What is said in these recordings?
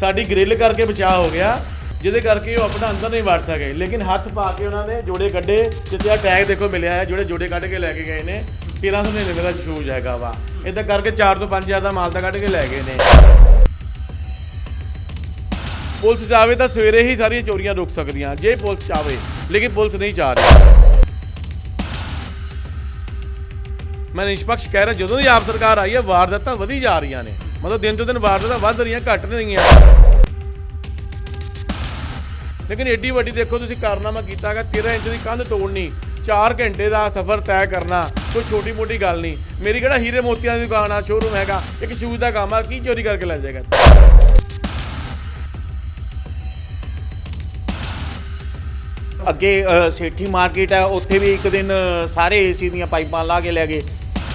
ਸਾਡੀ ਗ੍ਰਿਲ ਕਰਕੇ ਬਚਾਅ ਹੋ ਗਿਆ, ਜਿਹਦੇ ਕਰਕੇ ਉਹ ਆਪਣਾ ਅੰਦਰ ਨਹੀਂ ਵੜ ਸਕੇ। ਲੇਕਿਨ ਹੱਥ ਪਾ ਕੇ ਉਹਨਾਂ ਨੇ ਜੋੜੇ ਕੱਢੇ ਜਿੱਤੇ ਆ ਟੈਗ ਦੇਖੋ ਮਿਲਿਆ ਹੈ, ਜਿਹੜੇ ਜੋੜੇ ਕੱਢ ਕੇ ਲੈ ਕੇ ਗਏ ਨੇ 1399 ਦਾ ਸ਼ੂਜ਼ ਹੈਗਾ ਵਾ। ਇਦਾਂ ਕਰਕੇ 4 ਤੋਂ 5000 ਦਾ ਮਾਲ ਤਾਂ ਕੱਢ ਕੇ ਲੈ ਗਏ ਨੇ। ਪੁਲਿਸ ਜਾਵੇ ਤਾਂ ਸਵੇਰੇ ਹੀ ਸਾਰੀਆਂ ਚੋਰੀਆਂ ਰੁਕ ਸਕਦੀਆਂ, ਜੇ ਪੁਲਿਸ ਚਾਵੇ ਲੇਕਿਨ ਪੁਲਿਸ ਨਹੀਂ ਚਾਹ ਰਹੀ। ਮੈਂ ਨਿਸ਼ਪਕਸ਼ ਕਹਿ ਰਿਹਾ, ਜਦੋਂ ਦੀ ਆਪ ਸਰਕਾਰ ਆਈ ਹੈ, ਵਾਰਦਾਤਾਂ ਵਧੀ ਜਾ ਰਹੀਆਂ ਨੇ। ਮਤਲਬ ਦਿਨ ਤੋਂ ਦਿਨ ਵਾਰਦਾਤਾਂ ਵੱਧ ਰਹੀਆਂ ਘਟ ਨਹੀਂ ਰਹੀਆਂ। ਲੇਕਿਨ ਏਡੀ ਵੱਡੀ ਦੇਖੋ ਤੁਸੀਂ ਕਾਰਨਾਮਾ ਕੀਤਾ ਹੈਗਾ 13 ਇੰਚ ਦੀ ਕੰਧ ਤੋੜਨੀ 4 ਘੰਟੇ ਦਾ ਸਫ਼ਰ ਤੈਅ ਕਰਨਾ ਕੋਈ ਛੋਟੀ ਮੋਟੀ ਗੱਲ ਨਹੀਂ। ਮੇਰੀ ਕਿਹੜਾ ਹੀਰੇ ਮੋਤੀਆਂ ਦੀ ਦੁਕਾਨ ਆ ਸ਼ੋਰੂਮ ਹੈਗਾ ਇੱਕ ਸ਼ੂਜ਼ ਦਾ ਕੰਮ ਆ ਕੀ ਚੋਰੀ ਕਰਕੇ ਲੈ ਜਾਏਗਾ? ਅੱਗੇ ਸੇਠੀ ਮਾਰਕੀਟ ਹੈ ਉੱਥੇ ਵੀ ਇੱਕ ਦਿਨ ਅ, ਸਾਰੇ ਏਸੀ ਦੀਆਂ ਪਾਈਪਾਂ ਲਾ ਕੇ ਲੈ ਗਏ।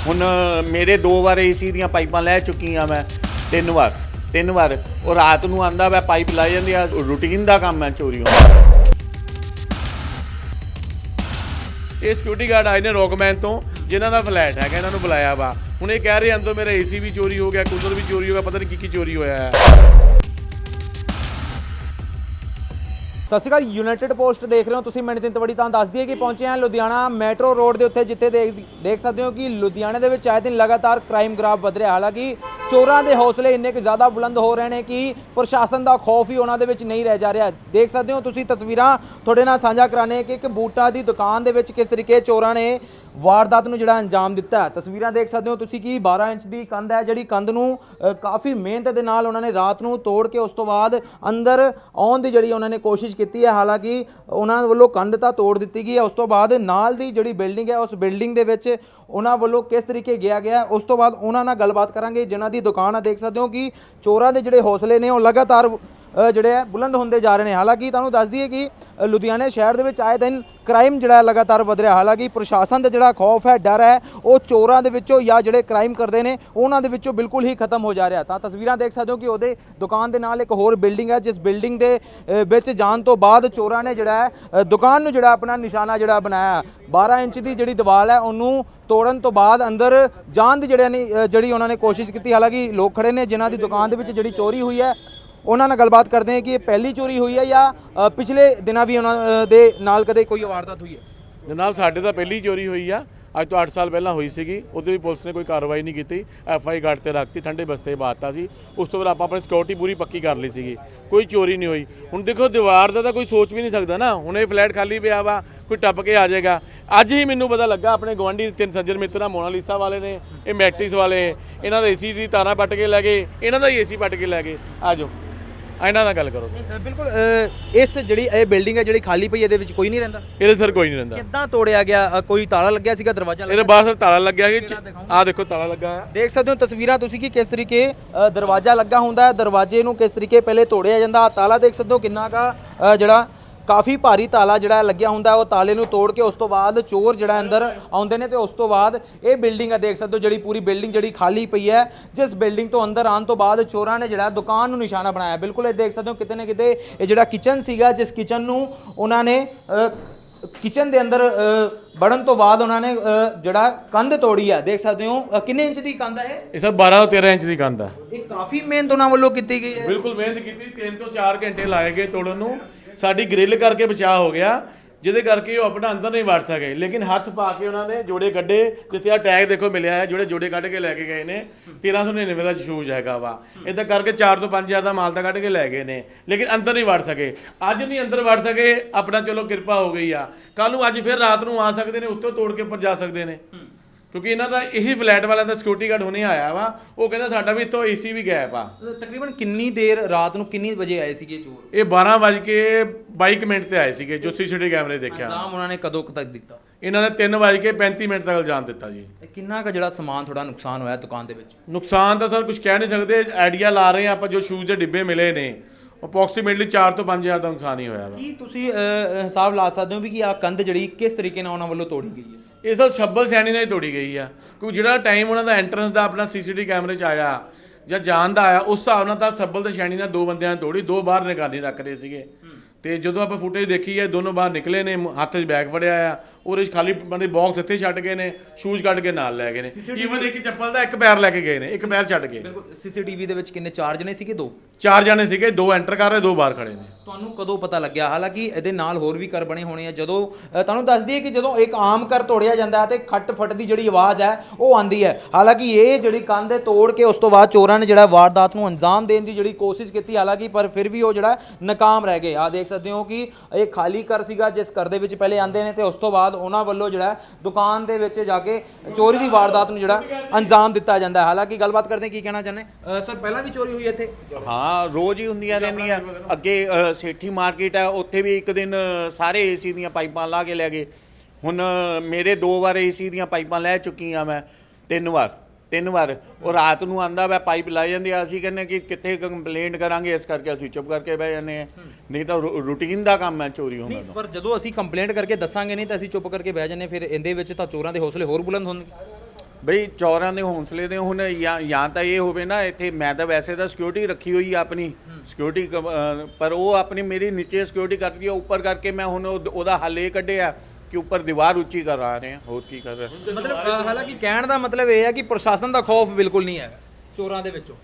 ਹੁਣ ਮੇਰੇ ਦੋ ਵਾਰ ਏਸੀ ਦੀਆਂ ਪਾਈਪਾਂ ਲੈ ਚੁੱਕੀਆਂ ਮੈਂ, ਤਿੰਨ ਵਾਰ ਤਿੰਨ ਵਾਰ। ਉਹ ਰਾਤ ਨੂੰ ਆਂਦਾ ਵਾ ਪਾਈਪ ਲਾਈ ਜਾਂਦੀ ਆ ਰੂਟੀਨ ਦਾ ਕੰਮ ਹੈ ਚੋਰੀ ਹੋਣਾ ਇਹ ਸਿਕਿਉਰਿਟੀ ਗਾਰਡ ਆਏ ਨੇ ਰੋਕਮੈਨ ਤੋਂ, ਜਿਨ੍ਹਾਂ ਦਾ ਫਲੈਟ ਹੈਗਾ, ਇਹਨਾਂ ਨੂੰ ਬੁਲਾਇਆ ਵਾ। ਹੁਣ ਇਹ ਕਹਿ ਰਹੇ ਅੰਦਰੋਂ ਮੇਰਾ ਏਸੀ ਵੀ ਚੋਰੀ ਹੋ ਗਿਆ, ਕੂਲਰ ਵੀ ਚੋਰੀ ਹੋ ਗਿਆ, ਪਤਾ ਨਹੀਂ ਕੀ ਕੀ ਚੋਰੀ ਹੋਇਆ ਹੈ ਸਤਿ ਸ਼੍ਰੀ ਅਕਾਲ ਯੂਨਾਈਟਿਡ ਪੋਸਟ ਦੇਖ ਰਹੇ ਹੋ ਤੁਸੀਂ, ਮੈਂ ਨਿਤਿਨ ਤਵੜੀ ਤਾਂ ਦੱਸ ਦਈਏ ਕਿ ਪਹੁੰਚੇ ਹਾਂ ਲੁਧਿਆਣਾ ਮੈਟਰੋ ਰੋਡ ਦੇ ਉੱਤੇ, ਜਿੱਥੇ ਦੇਖ ਦੇਖ ਸਕਦੇ ਹੋ ਕਿ ਲੁਧਿਆਣੇ ਦੇ ਵਿੱਚ ਆਏ ਦਿਨ ਲਗਾਤਾਰ ਕ੍ਰਾਈਮ ਗ੍ਰਾਫ ਵਧ ਰਿਹਾ। ਹਾਲਾਂਕਿ ਚੋਰਾਂ ਦੇ ਹੌਸਲੇ ਇੰਨੇ ਕੁ ਜ਼ਿਆਦਾ ਬੁਲੰਦ ਹੋ ਰਹੇ ਨੇ ਕਿ ਪ੍ਰਸ਼ਾਸਨ ਦਾ ਖੌਫ ਹੀ ਉਹਨਾਂ ਦੇ ਵਿੱਚ ਨਹੀਂ ਰਹਿ ਜਾ ਰਿਹਾ। ਦੇਖ ਸਕਦੇ ਹੋ ਤੁਸੀਂ ਤਸਵੀਰਾਂ, ਤੁਹਾਡੇ ਨਾਲ ਸਾਂਝਾ ਕਰਾਣੇ ਕਿ ਇੱਕ ਬੂਟਾ ਦੀ ਦੁਕਾਨ ਦੇ ਵਿੱਚ ਕਿਸ ਤਰੀਕੇ ਚੋਰਾਂ ਨੇ ਵਾਰਦਾਤ ਨੂੰ ਜਿਹੜਾ ਅੰਜਾਮ ਦਿੱਤਾ ਹੈ। ਤਸਵੀਰਾਂ ਦੇਖ ਸਕਦੇ ਹੋ ਤੁਸੀਂ ਕਿ 12 ਇੰਚ ਦੀ ਕੰਧ ਹੈ, ਜਿਹੜੀ ਕੰਧ ਨੂੰ ਕਾਫੀ ਮਿਹਨਤ ਦੇ ਨਾਲ ਉਹਨਾਂ ਨੇ ਰਾਤ ਨੂੰ ਤੋੜ ਕੇ ਉਸ ਤੋਂ ਬਾਅਦ ਅੰਦਰ ਆਉਣ ਦੀ ਜਿਹੜੀ ਉਹਨਾਂ ਨੇ ਕੋਸ਼ਿਸ਼ ਕੀਤੀ ਹੈ। ਹਾਲਾਂਕਿ ਉਹਨਾਂ ਵੱਲੋਂ ਕੰਧ ਤਾਂ ਤੋੜ ਦਿੱਤੀ ਗਈ ਹੈ। ਉਸ ਤੋਂ ਬਾਅਦ ਨਾਲ ਦੀ ਜਿਹੜੀ ਬਿਲਡਿੰਗ ਹੈ, ਉਸ ਬਿਲਡਿੰਗ ਦੇ ਵਿੱਚ ਉਹਨਾਂ ਵੱਲੋਂ ਕਿਸ ਤਰੀਕੇ ਗਿਆ ਗਿਆ ਉਸ ਤੋਂ ਬਾਅਦ ਉਹਨਾਂ ਨਾਲ ਗੱਲਬਾਤ ਕਰਾਂਗੇ। ਜਿਨ੍ਹਾਂ ਦੀ ਦੁਕਾਨ ਆ ਦੇਖ ਸਕਦੇ ਹੋ ਕਿ ਚੋਰਾਂ ਦੇ ਜਿਹੜੇ ਹੌਸਲੇ ਨੇ, ਉਹ ਲਗਾਤਾਰ ਜਿਹੜੇ ਹੈ ਬੁਲੰਦ ਹੁੰਦੇ ਜਾ ਰਹੇ ਨੇ। ਹਾਲਾਂਕਿ ਤੁਹਾਨੂੰ ਦੱਸ ਦਈਏ ਕਿ ਲੁਧਿਆਣੇ ਸ਼ਹਿਰ ਦੇ ਵਿੱਚ ਆਏ ਦਿਨ ਕ੍ਰਾਈਮ ਜਿਹੜਾ ਲਗਾਤਾਰ ਵਧ ਰਿਹਾ। ਹਾਲਾਂਕਿ ਪ੍ਰਸ਼ਾਸਨ ਦਾ ਜਿਹੜਾ ਖੌਫ ਹੈ, ਡਰ ਹੈ, ਉਹ ਚੋਰਾਂ ਦੇ ਵਿੱਚੋਂ ਜਾਂ ਜਿਹੜੇ ਕ੍ਰਾਈਮ ਕਰਦੇ ਨੇ, ਉਹਨਾਂ ਦੇ ਵਿੱਚੋਂ ਬਿਲਕੁਲ ਹੀ ਖਤਮ ਹੋ ਜਾ ਰਿਹਾ। ਤਾਂ ਤਸਵੀਰਾਂ ਦੇਖ ਸਕਦੇ ਹੋ ਕਿ ਉਹਦੇ ਦੁਕਾਨ ਦੇ ਨਾਲ ਇੱਕ ਹੋਰ ਬਿਲਡਿੰਗ ਹੈ, ਜਿਸ ਬਿਲਡਿੰਗ ਦੇ ਵਿੱਚ ਜਾਣ ਤੋਂ ਬਾਅਦ ਚੋਰਾਂ ਨੇ ਜਿਹੜਾ ਹੈ ਦੁਕਾਨ ਨੂੰ ਜਿਹੜਾ ਆਪਣਾ ਨਿਸ਼ਾਨਾ ਜਿਹੜਾ ਬਣਾਇਆ 12 ਇੰਚ ਦੀ ਜਿਹੜੀ ਦੀਵਾਰ ਹੈ, ਉਹਨੂੰ ਤੋੜਨ ਤੋਂ ਬਾਅਦ ਅੰਦਰ ਜਾਣ ਦੀ ਜਿਹੜੇ ਨੇ ਜਿਹੜੀ ਉਹਨਾਂ ਨੇ ਕੋਸ਼ਿਸ਼ ਕੀਤੀ। ਹਾਲਾਂਕਿ ਲੋਕ ਖੜੇ ਨੇ, ਜਿਨ੍ਹਾਂ ਦੀ ਦੁਕਾਨ ਦੇ ਵਿੱਚ ਜਿਹੜੀ ਚੋਰੀ ਹੋਈ ਹੈ ਉਹਨਾਂ ਨਾਲ ਗੱਲਬਾਤ ਕਰਦੇ ਹਾਂ ਕਿ ਇਹ ਪਹਿਲੀ ਚੋਰੀ ਹੋਈ ਹੈ ਜਾਂ ਪਿਛਲੇ ਦਿਨਾਂ ਵੀ ਉਹਨਾਂ ਦੇ ਨਾਲ ਕਦੇ ਕੋਈ ਵਾਰਦਾਤ ਹੋਈ ਹੈ? ਜਨਾਬ, ਸਾਡੇ ਤਾਂ ਪਹਿਲੀ ਚੋਰੀ ਹੋਈ ਆ। ਅੱਜ ਤੋਂ 8 ਸਾਲ ਪਹਿਲਾਂ ਹੋਈ ਸੀਗੀ। ਉਹਦੇ ਵੀ ਪੁਲਿਸ ਨੇ ਕੋਈ ਕਾਰਵਾਈ ਨਹੀਂ ਕੀਤੀ। ਐਫ ਆਈ ਗਾਰਡ ਤੇ ਰੱਖਤੀ, ਠੰਡੇ ਬਸਤੇ ਬਾਤਾ ਸੀ। ਉਸ ਤੋਂ ਬਾਅਦ ਆਪਾਂ ਆਪਣੀ ਸਿਕਿਉਰਿਟੀ ਪੂਰੀ ਪੱਕੀ ਕਰ ਲਈ ਸੀਗੀ। ਕੋਈ ਚੋਰੀ ਨਹੀਂ ਹੋਈ। ਹੁਣ ਦੇਖੋ, ਦੀਵਾਰ ਦਾ ਤਾਂ ਕੋਈ ਸੋਚ ਵੀ ਨਹੀਂ ਸਕਦਾ ਨਾ। ਹੁਣ ਇਹ ਫਲੈਟ ਖਾਲੀ ਪਿਆ ਵਾ, ਕੋਈ ਟੱਪ ਕੇ ਆ ਜਾਏਗਾ। ਅੱਜ ਹੀ ਮੈਨੂੰ ਪਤਾ ਲੱਗਾ, ਆਪਣੇ ਗਵਾਂਢੀ ਤਿੰਨ ਸੱਜਣ ਮਿੱਤਰਾਂ ਮੋਨਾਲੀਸਾ ਵਾਲੇ ਨੇ, ਇਹ ਮੈਟ੍ਰਿਕਸ ਵਾਲੇ, ਇਹਨਾਂ ਦਾ ਏਸੀ ਦੀ ਤਾਰਾਂ ਪੱਟ ਕੇ ਲੈ ਗਏ, ਇਹਨਾਂ ਦਾ ਹੀ ਏਸੀ ਪੱਟ ਕੇ ਲੈ ਗਏ। ਆਜੋ ਇਹਨਾਂ ਨਾਲ ਗੱਲ ਕਰੋ। ਬਿਲਕੁਲ ਇਸ ਜਿਹੜੀ ਇਹ ਬਿਲਡਿੰਗ ਹੈ ਜਿਹੜੀ ਖਾਲੀ ਪਈ ਇਹਦੇ ਵਿੱਚ ਕੋਈ ਨਹੀਂ ਰਹਿੰਦਾ? ਇਹਦੇ ਸਰ ਕੋਈ ਨਹੀਂ ਰਹਿੰਦਾ। ਕਿੱਦਾਂ ਤੋੜਿਆ ਗਿਆ? ਅ, ਕੋਈ ਤਾਲਾ ਲੱਗਿਆ ਸੀਗਾ ਦਰਵਾਜ਼ਾ ਇਹਦੇ ਬਾਹਰ ਸਰ ਤਾਲਾ ਲੱਗਿਆ ਸੀ ਆਹ ਦੇਖੋ ਤਾਲਾ ਲੱਗਾ ਆ ਦੇਖ ਸਕਦੇ ਹੋ ਤਸਵੀਰਾਂ ਤੁਸੀਂ ਕਿ ਕਿਸ ਤਰੀਕੇ ਅ, ਦਰਵਾਜ਼ਾ ਲੱਗਾ ਹੁੰਦਾ ਹੈ। ਦਰਵਾਜ਼ੇ ਨੂੰ ਕਿਸ ਤਰੀਕੇ ਪਹਿਲੇ ਤੋੜਿਆ ਜਾਂਦਾ ਤਾਲਾ ਦੇਖ ਸਕਦੇ ਹੋ ਕਿੰਨਾ ਕਾ ਜਿਹੜਾ ਕਾਫੀ ਭਾਰੀ ਤਾਲਾ ਜਿਹੜਾ ਲੱਗਿਆ ਹੁੰਦਾ ਹੈ, ਉਹ ਤਾਲੇ ਨੂੰ ਤੋੜ ਕੇ ਉਸ ਤੋਂ ਬਾਅਦ ਚੋਰ ਜਿਹੜਾ ਅੰਦਰ ਆਉਂਦੇ ਨੇ ਤੇ ਉਸ ਤੋਂ ਬਾਅਦ ਇਹ ਬਿਲਡਿੰਗ ਆ ਦੇਖ ਸਕਦੇ ਹੋ ਜਿਹੜੀ ਪੂਰੀ ਬਿਲਡਿੰਗ ਜਿਹੜੀ ਖਾਲੀ ਪਈ ਹੈ ਜਿਸ ਬਿਲਡਿੰਗ ਤੋਂ ਅੰਦਰ ਆਉਣ ਤੋਂ ਬਾਅਦ ਚੋਰਾਂ ਨੇ ਜਿਹੜਾ ਦੁਕਾਨ ਨੂੰ ਨਿਸ਼ਾਨਾ ਬਣਾਇਆ। ਬਿਲਕੁਲ ਇਹ ਦੇਖ ਸਕਦੇ ਹੋ ਕਿਤੇ ਨਾ ਕਿਤੇ ਇਹ ਜਿਹੜਾ ਕਿਚਨ ਸੀਗਾ ਜਿਸ ਕਿਚਨ ਨੂੰ ਉਹਨਾਂ ਨੇ ਕਿਚਨ ਦੇ ਅੰਦਰ ਅ, ਵੜਨ ਤੋਂ ਬਾਅਦ ਉਹਨਾਂ ਨੇ ਜਿਹੜਾ ਕੰਧ ਤੋੜੀ ਆ ਦੇਖ ਸਕਦੇ ਹੋ ਕਿੰਨੇ ਇੰਚ ਦੀ ਕੰਧ ਹੈ ਇਹ? ਸਰ 12 ਤੋਂ 13 ਇੰਚ ਦੀ ਕੰਧ ਆ। ਇਹ ਇਹ ਕਾਫੀ ਮਿਹਨਤ ਉਹਨਾਂ ਵੱਲੋਂ ਕੀਤੀ ਗਈ ਹੈ। ਬਿਲਕੁਲ ਮਿਹਨਤ ਕੀਤੀ 3 ਤੋਂ 4 ਘੰਟੇ ਲਾਏ ਗਏ ਤੋੜਨ ਨੂੰ। ਸਾਡੀ ਗ੍ਰਿਲ ਕਰਕੇ ਬਚਾਅ ਹੋ ਗਿਆ, ਜਿਹਦੇ ਕਰਕੇ ਉਹ ਆਪਣਾ ਅੰਦਰ ਨਹੀਂ ਵੜ ਸਕੇ। ਲੇਕਿਨ ਹੱਥ ਪਾ ਕੇ ਉਹਨਾਂ ਨੇ ਜੋੜੇ ਕੱਢੇ, ਜਿੱਥੇ ਆ ਟੈਗ ਦੇਖੋ ਮਿਲਿਆ ਹੈ, ਜਿਹੜੇ ਜੋੜੇ ਕੱਢ ਕੇ ਲੈ ਕੇ ਗਏ ਨੇ 1399 ਦਾ ਸ਼ੂਜ਼ ਹੈਗਾ ਵਾ। ਇਦਾਂ ਕਰਕੇ 4 ਤੋਂ 5000 ਦਾ ਮਾਲ ਤਾਂ ਕੱਢ ਕੇ ਲੈ ਗਏ ਨੇ, ਲੇਕਿਨ ਅੰਦਰ ਨਹੀਂ ਵੜ ਸਕੇ। ਅੱਜ ਨਹੀਂ ਅੰਦਰ ਵੜ ਸਕੇ, ਆਪਣਾ ਚਲੋ ਕਿਰਪਾ ਹੋ ਗਈ ਆ। ਕੱਲ ਨੂੰ ਅੱਜ ਫਿਰ ਰਾਤ ਨੂੰ ਆ ਸਕਦੇ ਨੇ, ਉੱਤੋਂ ਤੋੜ ਕੇ ਉੱਪਰ ਜਾ ਸਕਦੇ ਨੇ। ਕਿਉਂਕਿ ਇਹਨਾਂ ਦਾ ਇਹੀ ਫਲੈਟ ਵਾਲਿਆਂ ਦਾ ਸਿਕਿਉਰਿਟੀ ਗਾਰਡ ਹੁਣੇ ਆਇਆ ਵਾ ਉਹ ਕਹਿੰਦਾ ਸਾਡਾ ਵੀ ਇੱਥੋਂ ਏਸੀ ਵੀ ਗਾਇਬ ਆ। ਤਕਰੀਬਨ ਕਿੰਨੀ ਦੇਰ ਰਾਤ ਨੂੰ ਕਿੰਨੀ ਵਜੇ ਆਏ ਸੀਗੇ ਚੋਰ? ਇਹ 12 ਵਜ ਕੇ 22 ਮਿੰਟ ਤੇ ਆਏ ਸੀਗੇ ਜੋ ਸੀਸੀਟੀਵੀ ਕੈਮਰੇ ਦੇਖਿਆ। ਇਲਜ਼ਾਮ ਉਹਨਾਂ ਨੇ ਕਦੋਂ ਕੁ ਤੱਕ ਦਿੱਤਾ? ਇਹਨਾਂ ਨੇ 3 ਵਜ ਕੇ 35 ਮਿੰਟ ਤੱਕ ਇਲਜ਼ਾਮ ਦਿੱਤਾ ਜੀ। ਤੇ ਕਿੰਨਾ ਕੁ ਜਿਹੜਾ ਸਮਾਨ ਥੋੜਾ ਨੁਕਸਾਨ ਹੋਇਆ ਦੁਕਾਨ ਦੇ ਵਿੱਚ? ਨੁਕਸਾਨ ਤਾਂ ਸਰ ਕੁਝ ਕਹਿ ਨਹੀਂ ਸਕਦੇ ਆਈਡੀਆ ਲਾ ਰਹੇ ਆ ਆਪਾਂ ਜੋ ਸ਼ੂਜ਼ ਦੇ ਡਿੱਬੇ ਮਿਲੇ ਨੇ। ਅਪਰੋਕਸੀਮੇਟਲੀ 4 ਤੋਂ 5000 ਦਾ ਨੁਕਸਾਨ ਹੀ ਹੋਇਆ ਵਾ। ਕੀ ਤੁਸੀਂ ਅ, ਹਿਸਾਬ ਲਾ ਸਕਦੇ ਹੋ ਵੀ ਕਿ ਆ ਕੰਧ ਜਿਹੜੀ ਕਿਸ ਤਰੀਕੇ ਨਾਲ ਉਹਨਾਂ ਵੱਲੋਂ ਤੋੜੀ ਗਈ ਹੈ? ਇਹ ਸਰ ਸ਼ੱਬਲ ਸੈਣੀ ਨਾਲ ਹੀ ਤੋੜੀ ਗਈ ਆ। ਕਿਉਂਕਿ ਜਿਹੜਾ ਟਾਈਮ ਉਹਨਾਂ ਦਾ ਐਂਟਰੈਂਸ ਦਾ ਆਪਣਾ ਸੀਸੀਟੀਵੀ ਕੈਮਰੇ 'ਚ ਆਇਆ ਜਾਂ ਜਾਣ ਦਾ ਆਇਆ ਉਸ ਹਿਸਾਬ ਨਾਲ ਤਾਂ ਸੱਬਲ ਤੇ ਸ਼ੈਣੀ ਨਾਲ ਦੋ ਬੰਦਿਆਂ ਨੇ ਤੋੜੀ ਦੋ ਬਾਹਰ ਨਿਗਾਨੀ ਰੱਖ ਰਹੇ ਸੀਗੇ। ਤੇ ਜਦੋਂ ਆਪਾਂ ਫੁਟੇਜ ਦੇਖੀ ਹੈ ਦੋਨੋਂ ਬਾਹਰ ਨਿਕਲੇ ਨੇ ਮ- ਹੱਥ 'ਚ ਬੈਗ ਫੜਿਆ ਆ। ਉਹਦੇ 'ਚ ਖਾਲੀ ਬੰਦੇ ਬਾਕਸ ਇੱਥੇ ਛੱਡ ਗਏ ਨੇ ਸ਼ੂਜ਼ ਕੱਢ ਕੇ ਨਾਲ ਲੈ ਗਏ ਨੇ। ਈਵਨ ਇੱਕ ਚੱਪਲ ਦਾ ਇੱਕ ਪੈਰ ਲੈ ਕੇ ਗਏ ਨੇ ਇੱਕ ਪੈਰ ਛੱਡ ਗਏ ਬਿਲਕੁਲ ਸੀਸੀਟੀਵੀ ਦੇ ਵਿੱਚ ਕਿੰਨੇ ਚਾਰ ਜਣੇ ਸੀਗੇ? ਦੋ? ਚਾਰ ਜਾਣੇ ਸੀਗੇ ਦੋ ਐਂਟਰ ਕਰ ਰਹੇ ਦੋ ਬਾਹਰ ਖੜੇ ਨੇ। ਤੁਹਾਨੂੰ ਕਦੋਂ ਪਤਾ ਲੱਗਿਆ? ਹਾਲਾਂਕਿ ਇਹਦੇ ਨਾਲ ਹੋਰ ਵੀ ਘਰ ਬਣੇ ਹੋਣੇ ਆ। ਜਦੋਂ ਅ, ਤੁਹਾਨੂੰ ਦੱਸ ਦਈਏ ਕਿ ਜਦੋਂ ਇੱਕ ਆਮ ਘਰ ਤੋੜਿਆ ਜਾਂਦਾ ਹੈ ਤੇ ਖੱਟ ਫਟ ਦੀ ਜਿਹੜੀ ਆਵਾਜ਼ ਹੈ ਉਹ ਆਂਦੀ ਹੈ। ਹਾਲਾਂਕਿ ਇਹ ਜਿਹੜੀ ਕੰਧ ਹੈ ਤੋੜ ਕੇ ਉਸ ਤੋਂ ਬਾਅਦ ਚੋਰਾਂ ਨੇ ਜਿਹੜਾ ਵਾਰਦਾਤ ਨੂੰ ਅੰਜਾਮ ਦੇਣ ਦੀ ਜਿਹੜੀ ਕੋਸ਼ਿਸ਼ ਕੀਤੀ ਹਾਲਾਂਕਿ ਪਰ ਫਿਰ ਵੀ ਉਹ ਜਿਹੜਾ ਨਾਕਾਮ ਰਹਿ ਗਏ। ਆ ਦੇਖ ਸਕਦੇ ਹੋ ਕਿ ਇਹ ਖਾਲੀ ਘਰ ਸੀਗਾ ਜਿਸ ਘਰ ਦੇ ਵਿੱਚ ਪਹਿਲੇ ਆਂਦੇ ਨੇ ਤੇ ਉਸ ਤੋਂ ਬਾਅਦ ਉਹਨਾਂ ਵੱਲੋਂ ਜਿਹੜਾ ਦੁਕਾਨ ਦੇ ਵਿੱਚ ਜਾ ਕੇ ਚੋਰੀ ਦੀ ਵਾਰਦਾਤ ਨੂੰ ਜਿਹੜਾ ਅੰਜਾਮ ਦਿੱਤਾ ਜਾਂਦਾ ਹੈ। ਹਾਲਾਂਕਿ ਗੱਲਬਾਤ ਕਰਦੇ ਕੀ ਕਹਿਣਾ ਚਾਹੁੰਦੇ? ਸਰ ਪਹਿਲਾਂ ਵੀ ਚੋਰੀ ਹੋਈ ਹੈ ਇੱਥੇ? ਹਾਂ ਰੋਜ਼ ਹੀ ਹੁੰਦੀਆਂ ਰਹਿੰਦੀਆਂ। ਅੱਗੇ ਸੇਠੀ ਮਾਰਕੀਟ ਹੈ ਉੱਥੇ ਵੀ ਇੱਕ ਦਿਨ ਅ, ਸਾਰੇ ਏਸੀ ਦੀਆਂ ਪਾਈਪਾਂ ਲਾ ਕੇ ਲੈ ਗਏ। ਹੁਣ ਮੇਰੇ ਦੋ ਵਾਰ ਏਸੀ ਦੀਆਂ ਪਾਈਪਾਂ ਲੈ ਚੁੱਕੀਆਂ ਮੈਂ ਤਿੰਨ ਵਾਰ। ਤਿੰਨ ਵਾਰ। ਉਹ ਰਾਤ ਨੂੰ ਆਂਦਾ ਵਾ ਪਾਈਪ ਲਾਈ ਜਾਂਦੀ ਆ। ਅਸੀਂ ਕਹਿੰਦੇ ਕਿ ਕਿੱਥੇ ਕੰਪਲੇਂਟ ਕਰਾਂਗੇ ਇਸ ਕਰਕੇ ਅਸੀਂ ਚੁੱਪ ਕਰਕੇ ਬਹਿ ਜਾਂਦੇ ਹਾਂ। ਨਹੀਂ ਤਾਂ ਰੂਟੀਨ ਦਾ ਕੰਮ ਹੈ ਚੋਰੀ ਹੋਣਾ ਦਾ ਪਰ ਜਦੋਂ ਅਸੀਂ ਕੰਪਲੇਂਟ ਕਰਕੇ ਦੱਸਾਂਗੇ ਨਹੀਂ ਤਾਂ ਅਸੀਂ ਚੁੱਪ ਕਰਕੇ ਬਹਿ ਜੰਨੇ ਫਿਰ ਇਹਦੇ ਵਿੱਚ ਤਾਂ ਚੋਰਾਂ ਦੇ ਹੌਸਲੇ ਹੋਰ ਬੁਲੰਦ ਹੋਣਗੇ। ਬਈ ਚੌਰਾਂ ਦੇ ਹੌਸਲੇ ਦੇ ਹੁਣ ਜਾਂ ਜਾਂ ਤਾਂ ਇਹ ਹੋਵੇ ਨਾ ਇੱਥੇ ਮੈਂ ਤਾਂ ਵੈਸੇ ਤਾਂ ਸਿਕਿਉਰਿਟੀ ਰੱਖੀ ਹੋਈ ਆ ਆਪਣੀ। ਸਿਕਿਉਰਿਟੀ ਪਰ ਉਹ ਆਪਣੀ ਮੇਰੀ ਨੀਚੇ ਸਿਕਿਉਰਿਟੀ ਕਰਦੀ ਆ। ਉੱਪਰ ਕਰਕੇ ਮੈਂ ਹੁਣ ਉਹਦਾ ਹੱਲ ਇਹ ਕੱਢਿਆ। ਕਿ ਉੱਪਰ ਦੀਵਾਰ ਉੱਚੀ ਕਰ ਰਹੇ ਹਾਂ ਹੋਰ ਕੀ ਕਰ ਰਹੇ ਹਾਂ। ਮਤਲਬ ਹਾਲਾਂਕਿ ਕਹਿਣ ਦਾ ਮਤਲਬ ਇਹ ਹੈ ਕਿ ਪ੍ਰਸ਼ਾਸਨ ਦਾ ਖੌਫ ਬਿਲਕੁਲ ਨਹੀਂ ਹੈਗਾ ਚੋਰਾਂ ਦੇ ਵਿੱਚੋਂ।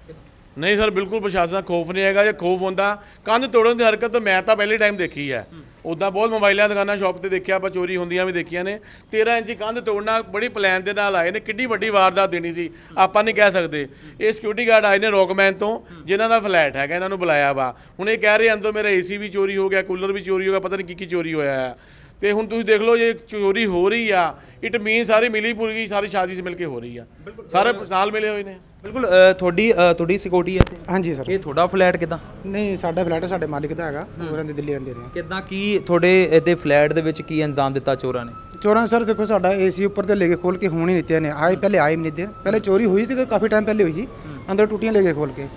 ਨਹੀਂ ਸਰ ਬਿਲਕੁਲ ਪ੍ਰਸ਼ਾਸਨ ਦਾ ਖੋਫ ਨਹੀਂ ਹੈਗਾ ਜੇ ਖੋਫ ਹੁੰਦਾ ਕੰਧ ਤੋੜਨ ਦੀ ਹਰਕਤ ਤਾਂ ਮੈਂ ਤਾਂ ਪਹਿਲੀ ਟਾਈਮ ਦੇਖੀ ਹੈ। ਉਦਾਂ ਬਹੁਤ ਮੋਬਾਈਲਾਂ ਦੁਕਾਨਾਂ ਸ਼ਾਪ ਤੇ ਦੇਖਿਆ ਆਪਾਂ ਚੋਰੀ ਹੁੰਦੀਆਂ ਵੀ ਦੇਖੀਆਂ ਨੇ। 13 ਇੰਚੀ ਕੰਧ ਤੋੜਨਾ ਬੜੀ ਪਲਾਨ ਦੇ ਨਾਲ ਆਏ ਨੇ ਕਿੱਡੀ ਵੱਡੀ ਵਾਰਦਾਤ ਦੇਣੀ ਸੀ ਆਪਾਂ ਨਹੀਂ ਕਹਿ ਸਕਦੇ। ਇਹ ਸਿਕਿਉਰਿਟੀ ਗਾਰਡ ਆਏ ਨੇ ਰੋਕਮੈਨ ਤੋਂ ਜਿਨ੍ਹਾਂ ਦਾ ਫਲੈਟ ਹੈਗਾ ਇਹਨਾਂ ਨੂੰ ਬੁਲਾਇਆ ਵਾ। ਹੁਣ ਇਹ ਕਹਿ ਰਹੇ ਅੰਦਰੋਂ ਮੇਰਾ ਏਸੀ ਵੀ ਚੋਰੀ ਹੋ ਗਿਆ ਕੂਲਰ ਵੀ ਚੋਰੀ ਹੋ ਗਿਆ ਪਤਾ ਨਹੀਂ ਕੀ ਕੀ ਚੋਰੀ ਹੋਇਆ ਹੈ ਤੇ ਹੁਣ ਤੁਸੀਂ ਦੇਖ ਲਓ ਜੇ ਚੋਰੀ ਹੋ ਰਹੀ ਆ ਇਟ ਮੀਨ ਸਾਰੀ ਮਿਲੀ ਪੂਰੀ ਸਾਰੀ ਸ਼ਾਦੀ ਸੇ ਮਿਲ ਕੇ ਹੋ ਰਹੀ ਆ। ਸਾਰੇ ਨਾਲ ਮਿਲੇ ਹੋਏ ਨੇ। ਬਿਲਕੁਲ ਤੁਹਾਡੀ ਤੁਹਾਡੀ ਸਿਕਿਉਰਿਟੀ ਹੈ ਹਾਂਜੀ ਸਰ ਇਹ ਤੁਹਾਡਾ ਫਲੈਟ ਕਿਦਾਂ? ਨਹੀਂ ਸਾਡਾ ਫਲੈਟ ਸਾਡੇ ਮਾਲਿਕ ਦਾ ਹੈਗਾ ਉਹ ਰਹਿੰਦੇ ਦਿੱਲੀ ਰਹਿੰਦੇ ਨੇ। ਕਿਦਾਂ ਕੀ ਤੁਹਾਡੇ ਇਹਦੇ ਫਲੈਟ ਦੇ ਵਿੱਚ ਕੀ ਅੰਜਾਮ ਦਿੱਤਾ ਚੋਰਾਂ ਨੇ? ਚੋਰਾਂ ਸਰ ਦੇਖੋ ਸਾਡਾ ਏਸੀ ਉੱਪਰ ਤੇ ਲੈ ਕੇ ਖੋਲ ਕੇ ਹੁਣ ਹੀ ਨਿੱਤਿਆ ਨੇ। ਆਏ ਪਹਿਲੇ ਆਏ ਨਹੀਂ ਦੇ ਪਹਿਲੇ ਚੋਰੀ ਹੋਈ ਤੇ ਕਾਫੀ ਟਾਈਮ ਪਹਿਲੇ ਹੋਈ ਸੀ। ਅੰਦਰ ਟੂਟੀਆਂ ਲੈ ਕੇ ਖੋਲ ਕੇ।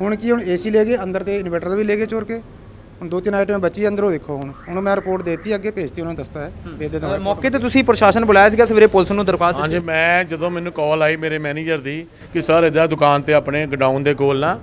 ਹੁਣ ਕੀ ਹੁਣ ਏਸੀ ਲੈ ਗਏ ਅੰਦਰ ਤੇ ਇਨਵਰਟਰ ਵੀ ਲੈ ਕੇ ਚੋਰ ਕੇ। ਹੁਣ ਦੋ ਤਿੰਨ ਆਈਟਮ ਬਚੀ ਅੰਦਰੋਂ ਦੇਖੋ ਹੁਣ। ਹੁਣ ਮੈਂ ਰਿਪੋਰਟ ਦੇਤੀ ਅੱਗੇ ਭੇਜਤੀ ਉਹਨਾਂ ਨੇ ਦੱਸਤਾ ਹੈ। ਦੇ ਦਵਾਂ ਮੌਕੇ ਤੇ ਤੁਸੀਂ ਪ੍ਰਸ਼ਾਸਨ ਬੁਲਾਇਆ ਸੀਗਾ ਸਵੇਰੇ ਪੁਲਿਸ ਨੂੰ ਦਰਖਾਸਤ ਹਾਂਜੀ ਮੈਂ ਜਦੋਂ ਮੈਨੂੰ ਕਾਲ ਆਈ ਮੇਰੇ ਮੈਨੇਜਰ ਦੀ ਕਿ ਸਰ ਇਹਦਾ ਦੁਕਾਨ ਤੇ ਆਪਣੇ ਗਡਾਊਨ ਦੇ ਕੋਲ ਨਾ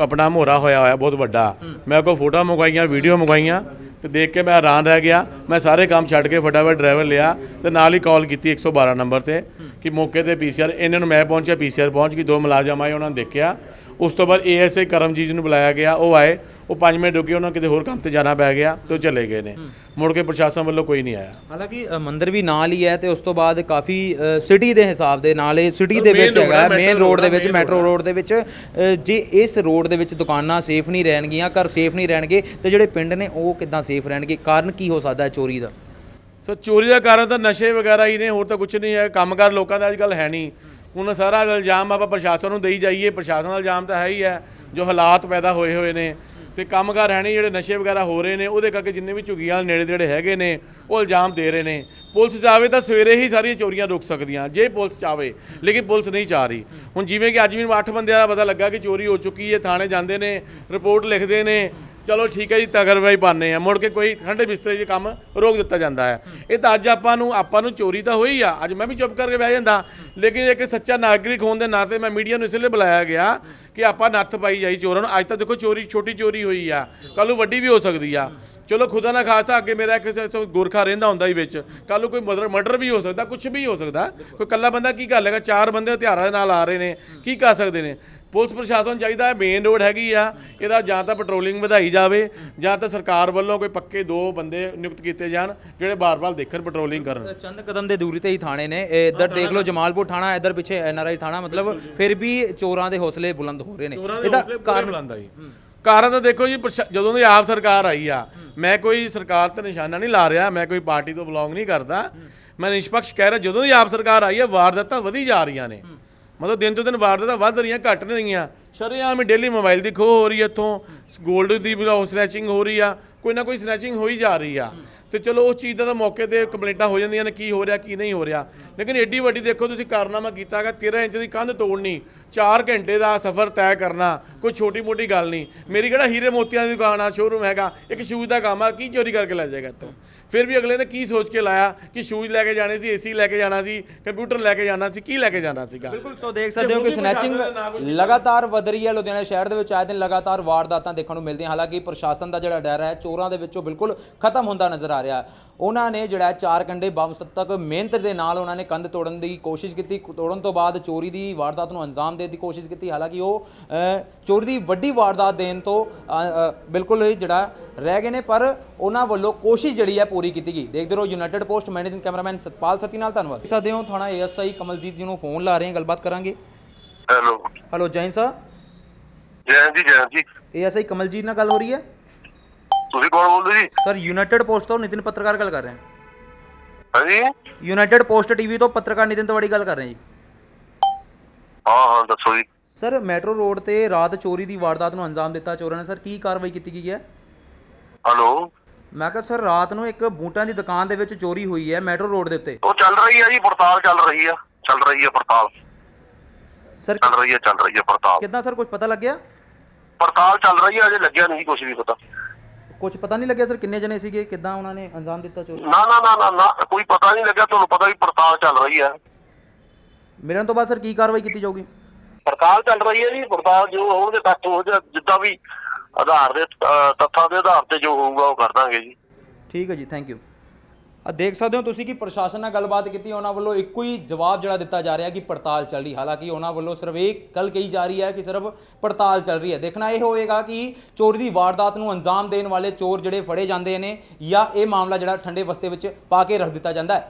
ਆਪਣਾ ਮੋਹਰਾ ਹੋਇਆ ਹੋਇਆ ਬਹੁਤ ਵੱਡਾ। ਮੈਂ ਕੋ ਫੋਟੋ ਮੰਗਵਾਈਆਂ ਵੀਡੀਓ ਮੰਗਵਾਈਆਂ ਤੇ ਦੇਖ ਕੇ ਮੈਂ ਹੈਰਾਨ ਰਹਿ ਗਿਆ। ਮੈਂ ਸਾਰੇ ਕੰਮ ਛੱਡ ਕੇ ਫਟਾਫਟ ਡਰਾਈਵਰ ਲਿਆ ਤੇ ਨਾਲ ਹੀ ਕਾਲ ਕੀਤੀ 112 ਨੰਬਰ ਤੇ ਕਿ ਮੌਕੇ ਤੇ ਪੀਸੀਆਰ ਇਹਨਾਂ ਨੂੰ ਮੈਂ ਪਹੁੰਚਿਆ ਪੀਸੀਆਰ ਪਹੁੰਚ ਗਈ ਦੋ ਮੁਲਾਜ਼ਮ ਆਏ ਉਹਨਾਂ ਨੇ ਦੇਖਿਆ। ਉਸ ਤੋਂ ਬਾਅਦ ਏਐਸਏ ਕਰਮਜੀਤ ਨੂੰ ਬੁਲਾਇਆ ਗਿਆ ਉਹ ਆਏ। ਉਹ 5 ਮਿੰਟ ਰੁਕੇ ਉਹਨਾਂ ਕਿਤੇ ਹੋਰ ਕੰਮ ਤੇ ਜਾਣਾ ਪੈ ਗਿਆ ਤੇ ਉਹ ਚਲੇ ਗਏ ਨੇ। ਮੁੜ ਕੇ ਪ੍ਰਸ਼ਾਸਨ ਵੱਲੋਂ ਕੋਈ ਨਹੀਂ ਆਇਆ। ਹਾਲਾਂਕਿ ਅ, ਮੰਦਿਰ ਵੀ ਨਾਲ ਹੀ ਹੈ ਤੇ ਉਸ ਤੋਂ ਬਾਅਦ ਕਾਫੀ ਸਿਟੀ ਦੇ ਹਿਸਾਬ ਦੇ ਨਾਲ ਇਹ ਸਿਟੀ ਦੇ ਵਿੱਚ ਹੈਗਾ ਮੇਨ ਰੋਡ ਦੇ ਵਿੱਚ ਮੈਟਰੋ ਰੋਡ ਦੇ ਵਿੱਚ ਅ, ਜੇ ਇਸ ਰੋਡ ਦੇ ਵਿੱਚ ਦੁਕਾਨਾਂ ਸੇਫ ਨਹੀਂ ਰਹਿਣਗੀਆਂ ਘਰ ਸੇਫ ਨਹੀਂ ਰਹਿਣਗੇ ਤੇ ਜਿਹੜੇ ਪਿੰਡ ਨੇ ਉਹ ਕਿੱਦਾਂ ਸੇਫ ਰਹਿਣਗੇ? ਕਾਰਨ ਕੀ ਹੋ ਸਕਦਾ ਹੈ ਚੋਰੀ ਦਾ? ਸੋ ਚੋਰੀ ਦਾ ਕਾਰਨ ਤਾਂ ਨਸ਼ੇ ਵਗੈਰਾ ਹੀ ਨੇ ਹੋਰ ਤਾਂ ਕੁਝ ਨਹੀਂ ਹੈ ਕੰਮਕਾਰ ਲੋਕਾਂ ਦਾ ਅੱਜ ਕੱਲ ਹੈ ਨਹੀਂ। ਹੁਣ ਸਾਰਾ ਇਲਜ਼ਾਮ ਆਪਾਂ ਪ੍ਰਸ਼ਾਸਨ ਨੂੰ ਦੇਈ ਜਾਈਏ ਪ੍ਰਸ਼ਾਸਨ ਦਾ ਇਲਜ਼ਾਮ ਤਾਂ ਹੈ ਹੀ ਹੈ ਜੋ ਹਾਲਾਤ ਪੈਦਾ ਹੋਏ ਹੋਏ ਨੇ। ਤੇ ਕੰਮਕਾਰ ਹੈ ਨਹੀਂ, ਜਿਹੜੇ ਨਸ਼ੇ ਵਗੈਰਾ ਹੋ ਰਹੇ ਨੇ, ਉਹਦੇ ਕਰਕੇ ਜਿੰਨੇ ਵੀ ਝੁੱਗੀਆਂ ਨੇੜੇ ਜਿਹੜੇ ਹੈਗੇ ਨੇ, ਉਹ ਇਲਜ਼ਾਮ ਦੇ ਰਹੇ ਨੇ। ਪੁਲਿਸ ਚਾਵੇ ਤਾਂ ਸਵੇਰੇ ਹੀ ਸਾਰੀਆਂ ਚੋਰੀਆਂ ਰੁਕ ਸਕਦੀਆਂ, ਜੇ ਪੁਲਿਸ ਚਾਵੇ, ਲੇਕਿਨ ਪੁਲਿਸ ਨਹੀਂ ਚਾਹ ਰਹੀ। ਹੁਣ ਜਿਵੇਂ ਕਿ ਅੱਜ ਮੈਨੂੰ 8 ਬੰਦਿਆਂ ਦਾ ਪਤਾ ਲੱਗਾ ਕਿ ਚੋਰੀ ਹੋ ਚੁੱਕੀ ਹੈ, ਥਾਣੇ ਜਾਂਦੇ ਨੇ, ਰਿਪੋਰਟ ਲਿਖਦੇ ਨੇ ਚਲੋ ਠੀਕ ਹੈ ਜੀ ਤਗਰਵਾਈ ਪਾਉਂਦੇ ਆ। ਮੁੜ ਕੇ ਕੋਈ ਠੰਡੇ ਬਿਸਤਰੇ 'ਚ ਕੰਮ ਰੋਕ ਦਿੱਤਾ ਜਾਂਦਾ ਹੈ। ਇਹ ਤਾਂ ਅੱਜ ਆਪਾਂ ਨੂੰ ਆਪਾਂ ਨੂੰ ਚੋਰੀ ਤਾਂ ਹੋਈ ਆ। ਅੱਜ ਮੈਂ ਵੀ ਚੁੱਪ ਕਰਕੇ ਬਹਿ ਜਾਂਦਾ। ਲੇਕਿਨ ਇੱਕ ਸੱਚਾ ਨਾਗਰਿਕ ਹੋਣ ਦੇ ਨਾਤੇ ਮੈਂ ਮੀਡੀਆ ਨੂੰ ਇਸ ਲਈ ਬੁਲਾਇਆ ਗਿਆ ਕਿ ਆਪਾਂ ਨੱਥ ਪਾਈ ਜਾਈ ਚੋਰਾਂ ਨੂੰ। ਅੱਜ ਤਾਂ ਦੇਖੋ ਚੋਰੀ ਛੋਟੀ ਚੋਰੀ ਹੋਈ ਆ। ਕੱਲ ਨੂੰ ਵੱਡੀ ਵੀ ਹੋ ਸਕਦੀ ਆ। ਚਲੋ ਖੁਦਾ ਨਾ ਖਾਸਤਾ, ਅੱਗੇ ਮੇਰਾ ਇੱਕ ਗੁਰਖਾ ਰਹਿੰਦਾ ਹੁੰਦਾ ਹੀ ਵਿੱਚ। ਕੱਲ ਨੂੰ ਕੋਈ ਮਰਡਰ ਮਰਡਰ ਵੀ ਹੋ ਸਕਦਾ ਕੁਝ ਵੀ ਹੋ ਸਕਦਾ। ਕੋਈ ਕੱਲਾ ਬੰਦਾ ਕੀ ਕਰ ਲੇਗਾ ਚਾਰ ਬੰਦੇ ਹਥਿਆਰਾਂ ਦੇ ਨਾਲ ਆ ਰਹੇ ਨੇ। ਕੀ ਕਰ ਸਕਦੇ ਨੇ? ਪੁਲਿਸ ਪ੍ਰਸ਼ਾਸਨ ਚਾਹੀਦਾ ਹੈ ਮੇਨ ਰੋਡ ਹੈਗੀ ਆ ਇਹਦਾ ਜਾਂ ਤਾਂ ਪੈਟਰੋਲਿੰਗ ਵਧਾਈ ਜਾਵੇ ਜਾਂ ਤਾਂ ਸਰਕਾਰ ਵੱਲੋਂ ਕੋਈ ਪੱਕੇ ਦੋ ਬੰਦੇ ਨਿਯੁਕਤ ਕੀਤੇ ਜਾਣ ਜਿਹੜੇ ਬਾਰ-ਬਾਰ ਦੇਖਣ ਪੈਟਰੋਲਿੰਗ ਕਰਨ। ਚੰਦ ਕਦਮ ਦੇ ਦੂਰੀ ਤੇ ਹੀ ਥਾਣੇ ਨੇ ਇਹ ਇੱਧਰ ਦੇਖ ਲਓ ਜਮਾਲਪੁਰ ਥਾਣਾ ਇੱਧਰ ਪਿੱਛੇ ਐਨਆਰਆਈ ਥਾਣਾ ਮਤਲਬ ਫਿਰ ਵੀ ਚੋਰਾਂ ਦੇ ਹੌਸਲੇ ਬੁਲੰਦ ਹੋ ਰਹੇ ਨੇ। ਇਹਦਾ ਕਾਰਨ ਬੁਲਾਉਂਦਾ ਜੀ। ਕਾਰਨ ਤਾਂ ਦੇਖੋ ਜੀ ਜਦੋਂ ਦੀ ਆਪ ਸਰਕਾਰ ਆਈ ਆ ਮੈਂ ਕੋਈ ਸਰਕਾਰ ਤੇ ਨਿਸ਼ਾਨਾ ਨਹੀਂ ਲਾ ਰਿਹਾ ਮੈਂ ਕੋਈ ਪਾਰਟੀ ਤੋਂ ਬਿਲੋਂਗ ਨਹੀਂ ਕਰਦਾ। ਮੈਂ ਨਿਸ਼ਪਕਸ਼ ਕਹਿ ਰਿਹਾ ਜਦੋਂ ਦੀ ਆਪ ਸਰਕਾਰ ਆਈ ਹੈ ਵਾਰਦਾਤਾਂ ਵਧੀ ਜਾ ਰਹੀਆਂ ਨੇ। ਮਤਲਬ ਦਿਨ ਤੋਂ ਦਿਨ ਵਾਰਦਾਤਾਂ ਵੱਧ ਰਹੀਆਂ, ਘਟ ਨਹੀਂ ਰਹੀਆਂ। ਸ਼ਰੇਆਮ ਹੀ ਡੇਲੀ ਮੋਬਾਈਲ ਦੀ ਖੋਹ ਹੋ ਰਹੀ ਹੈ ਇੱਥੋਂ। 골ਡ ਦੀ ਵੀ ਸਨੈਚਿੰਗ ਹੋ ਰਹੀ ਆ। ਕੋਈ ਨਾ ਕੋਈ ਸਨੈਚਿੰਗ ਹੋ ਹੀ ਜਾ ਰਹੀ ਆ। ਤੇ ਚਲੋ ਉਸ ਚੀਜ਼ ਦਾ ਤਾਂ ਮੌਕੇ ਤੇ ਕੰਪਲੇਂਟਾਂ ਹੋ ਜਾਂਦੀਆਂ ਨੇ, ਕੀ ਹੋ ਰਿਹਾ, ਕੀ ਨਹੀਂ ਹੋ ਰਿਹਾ। ਲੇਕਿਨ ਏਡੀ ਵੱਡੀ ਦੇਖੋ ਤੁਸੀਂ ਕਾਰਨਾਮਾ ਕੀਤਾ ਹੈਗਾ 13 ਇੰਚ ਦੀ ਕੰਧ ਤੋੜਨੀ 4 ਘੰਟੇ ਦਾ ਸਫ਼ਰ ਤੈਅ ਕਰਨਾ, ਕੋਈ ਛੋਟੀ ਮੋਟੀ ਗੱਲ ਨਹੀਂ। ਮੇਰੀ ਕਿਹੜਾ ਹੀਰੇ ਮੋਤੀਆਂ ਦੀ ਦੁਕਾਨ ਆ ਸ਼ੋਰੂਮ ਹੈਗਾ, ਇੱਕ ਸ਼ੂਜ਼ ਦਾ ਕੰਮ ਆ, ਕੀ ਚੋਰੀ ਕਰਕੇ ਲੈ ਜਾਏਗਾ ਇੱਥੋਂ? ਫਿਰ ਵੀ ਅਗਲੇ ਨੇ ਕੀ ਸੋਚ ਕੇ ਲਾਇਆ ਕਿ ਸ਼ੂਜ਼ ਲੈ ਕੇ ਜਾਣੇ ਸੀ ਏਸੀ ਲੈ ਕੇ ਜਾਣਾ ਸੀ ਕੰਪਿਊਟਰ ਲੈ ਕੇ ਜਾਣਾ ਸੀ ਕੀ ਲੈ ਕੇ ਜਾਣਾ ਸੀਗਾ? ਬਿਲਕੁਲ ਸੋ ਦੇਖ ਸਕਦੇ ਹੋ ਕਿ ਸਨੈਚਿੰਗ ਲਗਾਤਾਰ ਵਧ ਰਹੀ ਹੈ ਲੁਧਿਆਣਾ ਸ਼ਹਿਰ ਦੇ ਵਿੱਚ। ਆਏ ਦਿਨ ਲਗਾਤਾਰ ਵਾਰਦਾਤਾਂ ਦੇਖਣ ਨੂੰ ਮਿਲਦੀਆਂ ਹਾਲਾਂਕਿ ਪ੍ਰਸ਼ਾਸਨ ਦਾ ਜਿਹੜਾ ਡਰ ਹੈ ਚੋਰਾਂ ਦੇ ਵਿੱਚੋਂ ਬਿਲਕੁਲ ਖਤਮ ਹੁੰਦਾ ਨਜ਼ਰ ਆ ਰਿਹਾ। ਉਹਨਾਂ ਨੇ ਜਿਹੜਾ ਚਾਰ ਕੰਡੇ ਬੰਬ ਤੱਕ ਮਿਹਨਤ ਦੇ ਨਾਲ ਉਹਨਾਂ ਨੇ ਕੰਧ ਤੋੜਨ ਦੀ ਕੋਸ਼ਿਸ਼ ਕੀਤੀ। ਤੋੜਨ ਤੋਂ ਬਾਅਦ ਚੋਰੀ ਦੀ ਵਾਰਦਾਤ ਨੂੰ ਅੰਜਾਮ ਦੇਣ ਦੀ ਕੋਸ਼ਿਸ਼ ਕੀਤੀ। ਹਾਲਾਂਕਿ ਉਹ ਚੋਰੀ ਦੀ ਵੱਡੀ ਵਾਰਦਾਤ ਦੇਣ ਤੋਂ ਬਿਲਕੁਲ ਜਿਹੜਾ ਰਹਿ ਗਏ ਨੇ ਪਰ ਉਹਨਾਂ ਵੱਲੋਂ ਕੋਸ਼ਿਸ਼ ਜਿਹੜੀ ਹੈ ਪੂਰੀ ਕੀਤੀ ਗਈ। ਦੇਖਦੇ ਰਹੋ United Post managing cameraman Satpal Sati ਨਾਲ ਧੰਨਵਾਦ। ਦੇਖ ਸਕਦੇ ਹੋ ਥਾਣਾ ਏਐਸਆਈ ਕਮਲਜੀਤ ਜੀ ਨੂੰ ਫੋਨ ਲਾ ਰਹੇ ਹਾਂ ਗੱਲਬਾਤ ਕਰਾਂਗੇ। ਹੈਲੋ। ਹੈਲੋ ਜੈਨ ਸਾਹਿਬ ਜੈਨ ਜੀ ਜੈਨ ਜੀ। ਏਐਸਆਈ ਕਮਲਜੀਤ ਨਾਲ ਗੱਲ ਹੋ ਰਹੀ ਹੈ? ਤੁਸੀਂ ਕੌਣ ਬੋਲਦੇ ਜੀ? ਸਰ ਯੂਨਾਈਟਿਡ ਪੋਸਟ ਤੋਂ ਨਿਤਿਨ ਪੱਤਰਕਾਰ ਗੱਲ ਕਰ ਰਹੇ ਹਾਂ। ਹਾਂਜੀ? ਯੂਨਾਈਟਿਡ ਪੋਸਟ ਟੀਵੀ ਤੋਂ ਪੱਤਰਕਾਰ ਨਿਤਿਨ ਤਿਵਾੜੀ ਗੱਲ ਕਰ ਰਹੇ ਹਾਂ ਜੀ। ਹਾਂ ਹਾਂ ਦੱਸੋ ਜੀ। ਸਰ ਮੈਟਰੋ ਰੋਡ ਤੇ ਰਾਤ ਚੋਰੀ ਦੀ ਵਾਰਦਾਤ ਨੂੰ ਅੰਜਾਮ ਦਿੱਤਾ ਚੋਰਾਂ ਨੇ। ਸਰ ਕੀ ਕਾਰਵਾਈ ਕੀਤੀ ਗਈ ਹੈ? ਹੈਲੋ। ਮੈਂ ਕਿਹਾ ਸਰ ਰਾਤ ਨੂੰ ਇੱਕ ਬੂਟਾਂ ਦੀ ਦੁਕਾਨ ਦੇ ਵਿੱਚ ਚੋਰੀ ਹੋਈ ਹੈ ਮੈਟਰੋ ਰੋਡ ਦੇ ਉੱਤੇ। ਉਹ ਚੱਲ ਰਹੀ ਹੈ ਜੀ ਪੜਤਾਲ ਚੱਲ ਰਹੀ ਆ ਚੱਲ ਰਹੀ ਹੈ ਪੜਤਾਲ। ਸਰ ਚੱਲ ਰਹੀ ਹੈ ਚੱਲ ਰਹੀ ਹੈ ਪੜਤਾਲ। ਕਿੱਦਾਂ ਸਰ ਕੁਝ ਪਤਾ ਲੱਗਿਆ? ਪੜਤਾਲ ਚੱਲ ਰਹੀ ਹੈ ਅਜੇ ਲੱਗਿਆ ਨਹੀਂ ਕੁਝ ਵੀ ਪਤਾ। ਕੁਝ ਪਤਾ ਨਹੀਂ ਲੱਗਿਆ ਸਰ ਕਿੰਨੇ ਜਣੇ ਸੀਗੇ ਕਿੱਦਾਂ ਉਹਨਾਂ ਨੇ ਅੰਜਾਮ ਦਿੱਤਾ ਚੋਰੀ? ਨਾ ਨਾ ਨਾ ਨਾ ਨਾ ਕੋਈ ਪਤਾ ਨਹੀਂ ਲੱਗਿਆ ਤੁਹਾਨੂੰ ਪਤਾ ਵੀ ਪੜਤਾਲ ਚੱਲ ਰਹੀ ਹੈ। ਮਿਲਣ ਤੋਂ ਬਾਅਦ ਸਰ ਕੀ ਕਾਰਵਾਈ ਕੀਤੀ ਜਾਊਗੀ? ਪੜਤਾਲ ਚੱਲ ਰਹੀ ਹੈ ਜੀ ਪੜਤਾਲ ਜੋ ਹੋਣਗੇ ਤੱਥ ਹੋ ਜਾ ਜਿੱਦਾਂ ਵੀ ਆਧਾਰ ਦੇ ਅ, ਤੱਥਾਂ ਦੇ ਆਧਾਰ ਤੇ ਜੋ ਹੋਊਗਾ ਉਹ ਕਰ ਦਾਂਗੇ ਜੀ। ਠੀਕ ਹੈ ਜੀ ਥੈਂਕ ਯੂ ਆ ਦੇਖ ਸਕਦੇ ਹੋ ਤੁਸੀਂ ਕਿ ਪ੍ਰਸ਼ਾਸਨ ਨਾਲ ਗੱਲਬਾਤ ਕੀਤੀ ਉਹਨਾਂ ਵੱਲੋਂ ਇੱਕੋ ਹੀ ਜਵਾਬ ਜਿਹੜਾ ਦਿੱਤਾ ਜਾ ਰਿਹਾ ਕਿ ਪੜਤਾਲ ਚੱਲ ਰਹੀ ਹਾਲਾਂਕਿ ਉਹਨਾਂ ਵੱਲੋਂ ਸਿਰਫ ਇਹ ਗੱਲ ਕਹੀ ਜਾ ਰਹੀ ਹੈ ਕਿ ਸਿਰਫ ਪੜਤਾਲ ਚੱਲ ਰਹੀ ਹੈ। ਦੇਖਣਾ ਇਹ ਹੋਵੇਗਾ ਕਿ ਚੋਰੀ ਦੀ ਵਾਰਦਾਤ ਨੂੰ ਅੰਜਾਮ ਦੇਣ ਵਾਲੇ ਚੋਰ ਜਿਹੜੇ ਫੜੇ ਜਾਂਦੇ ਨੇ ਜਾਂ ਇਹ ਮਾਮਲਾ ਜਿਹੜਾ ਠੰਡੇ ਵਸਤੇ ਵਿੱਚ ਪਾ ਕੇ ਰੱਖ ਦਿੱਤਾ ਜਾਂਦਾ ਹੈ।